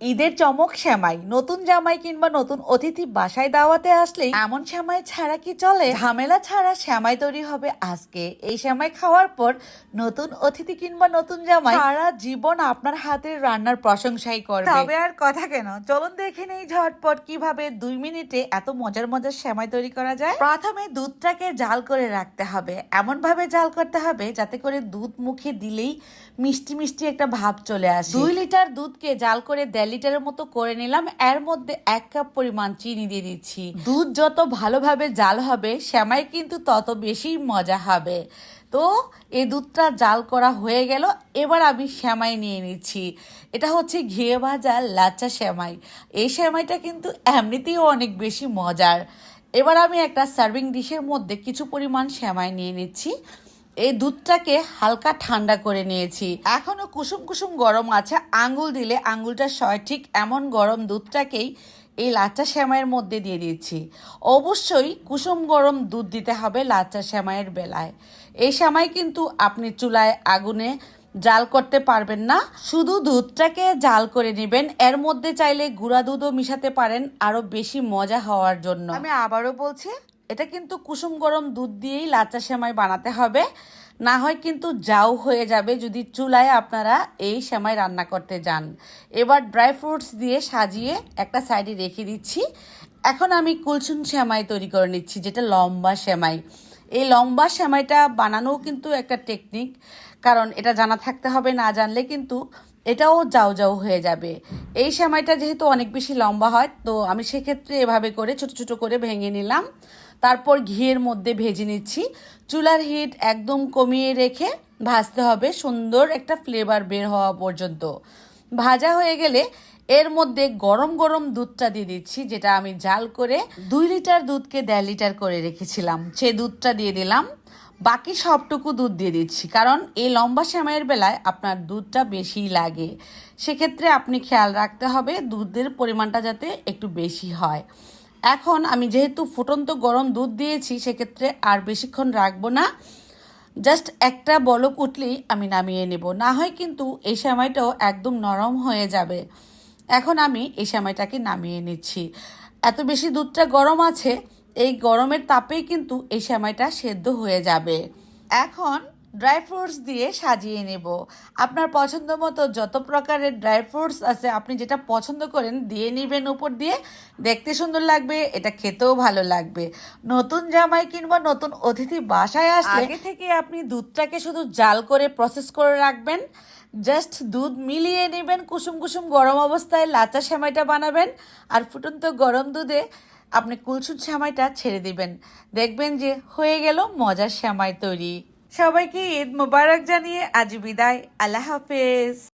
ঈদের চমক শ্যামাই। নতুন জামাই কিংবা নতুন অতিথি বাসায় দাওয়াতে আসলেই এমন শ্যামাই ছাড়া কি চলে? ঝামেলা ছাড়া শ্যামাই তৈরি হবে আজকে। এই শ্যামাই খাওয়ার পর নতুন অতিথি কিংবা নতুন জামাই সারা জীবন আপনার হাতের রান্নার প্রশংসাই করবে। তবে আর কথা কেন? চলুন দেখে নেই ঝটপট কীভাবে দুই মিনিটে এত মজার মজার শ্যামাই তৈরি করা যায়। প্রথমে দুধটাকে জাল করে রাখতে হবে। এমন ভাবে জাল করতে হবে যাতে করে দুধ মুখে দিলেই মিষ্টি মিষ্টি একটা ভাব চলে আসে। দুই লিটার দুধকে জাল করে দেড় লিটারের মতো করে নিলাম। এর মধ্যে এক কাপ পরিমাণ চিনি দিয়ে দিচ্ছি। দুধ যত ভালোভাবে জাল হবে শ্যামাই কিন্তু তত বেশি মজা হবে। তো এই দুধটা জাল করা হয়ে গেল। এবার আমি শ্যামাই নিয়ে নিচ্ছি। এটা হচ্ছে ঘিয়ে ভাজা লাচ্চা শ্যামাই এই শ্যামাইটা কিন্তু এমনিতেও অনেক বেশি মজার। এবার আমি একটা সার্ভিং ডিশের মধ্যে কিছু পরিমাণ শ্যামাই নিয়ে নিচ্ছি। এই দুধটাকে হালকা ঠান্ডা করে নিয়েছি। এখনও কুসুম কুসুম গরম আছে। আঙ্গুল দিলে আঙ্গুলটা সয়, ঠিক এমন গরম দুধটাকেই এই লাচ্চা শ্যামাইয়ের মধ্যে দিয়ে দিচ্ছি। অবশ্যই কুসুম গরম দুধ দিতে হবে লাচ্চা শ্যামাইয়ের বেলায়। এই শ্যামাই কিন্তু আপনি চুলায় আগুনে জাল করতে পারবেন না। শুধু দুধটাকে জাল করে নেবেন। এর মধ্যে চাইলে গুঁড়া দুধও মিশাতে পারেন। আরও বেশি মজা হওয়ার জন্য। আমি আবারও বলছি এটা কিন্তু কুসুম গরম দুধ দিয়েই লাচ্চা সেমাই বানাতে হবে। না হয় কিন্তু যাও হয়ে যাবে যদি চুলায় আপনারা এই সেমাই রান্না করতে যান। এবার ড্রাই ফ্রুটস দিয়ে সাজিয়ে একটা সাইডে রেখে দিচ্ছি। এখন আমি কুলসুন সেমাই তৈরি করে নিচ্ছি, যেটা লম্বা সেমাই। এই লম্বা সেমাইটা বানানোও কিন্তু একটা টেকনিক কারণ এটা জানা থাকতে হবে, না জানলে কিন্তু এটাও যাও যাও হয়ে যাবে। এই সেমাইটা যেহেতু অনেক বেশি লম্বা হয়, তো আমি সেক্ষেত্রে এভাবে করে ছোট ছোট করে ভেঙে নিলাম। তারপর ঘিয়ের মধ্যে ভেজে নিচ্ছি। চুলার হিট একদম কমিয়ে রেখে ভাজতে হবে, সুন্দর একটা ফ্লেভার বের হওয়া পর্যন্ত। ভাজা হয়ে গেলে এর মধ্যে গরম গরম দুধটা দিয়ে দিচ্ছি, যেটা আমি জাল করে দুই লিটার দুধকে দেড় লিটার করে রেখেছিলাম। সে দুধটা দিয়ে দিলাম। বাকি সবটুকু দুধ দিয়ে দিচ্ছি, কারণ এই লম্বা সময়ের বেলায় আপনার দুধটা বেশি লাগে। সেক্ষেত্রে আপনি খেয়াল রাখতে হবে, দুধের পরিমাণটা যাতে একটু বেশি হয়। এখন আমি যেহেতু ফুটন্ত গরম দুধ দিয়েছি, সেক্ষেত্রে আর বেশিক্ষণ রাখব না। জাস্ট একটা বলক উঠলেই আমি নামিয়ে নেব। না হয় কিন্তু এই সময়টাও একদম নরম হয়ে যাবে। এখন আমি এই সময়টাকে নামিয়ে নিচ্ছি। এত বেশি দুধটা গরম আছে, এই গরমের তাপেই কিন্তু এই সময়টা সেদ্ধ হয়ে যাবে। এখন ড্রাই ফ্রুটস দিয়ে সাজিয়ে নেব। আপনার পছন্দ মতো যত প্রকারের ড্রাই ফ্রুটস আছে, আপনি যেটা পছন্দ করেন দিয়ে নেবেন উপর দিয়ে। দেখতে সুন্দর লাগবে, এটা খেতেও ভালো লাগবে। নতুন জামাই কিংবা নতুন অতিথি বাসায় আসলে আগে থেকে আপনি দুধটাকে শুধু জাল করে প্রসেস করে রাখবেন। জাস্ট দুধ মিলিয়ে নেবেন, কুসুম কুসুম গরম অবস্থায় লাচা সেমাইটা বানাবেন আর ফুটন্ত গরম দুধে আপনি কুলসুন শ্যামাইটা ছেড়ে দিবেন। দেখবেন যে হয়ে গেল মজার শ্যামাই তৈরি। সবাইকে ঈদ মোবারক জানিয়ে আজ বিদায়। আল্লাহ হাফেজ।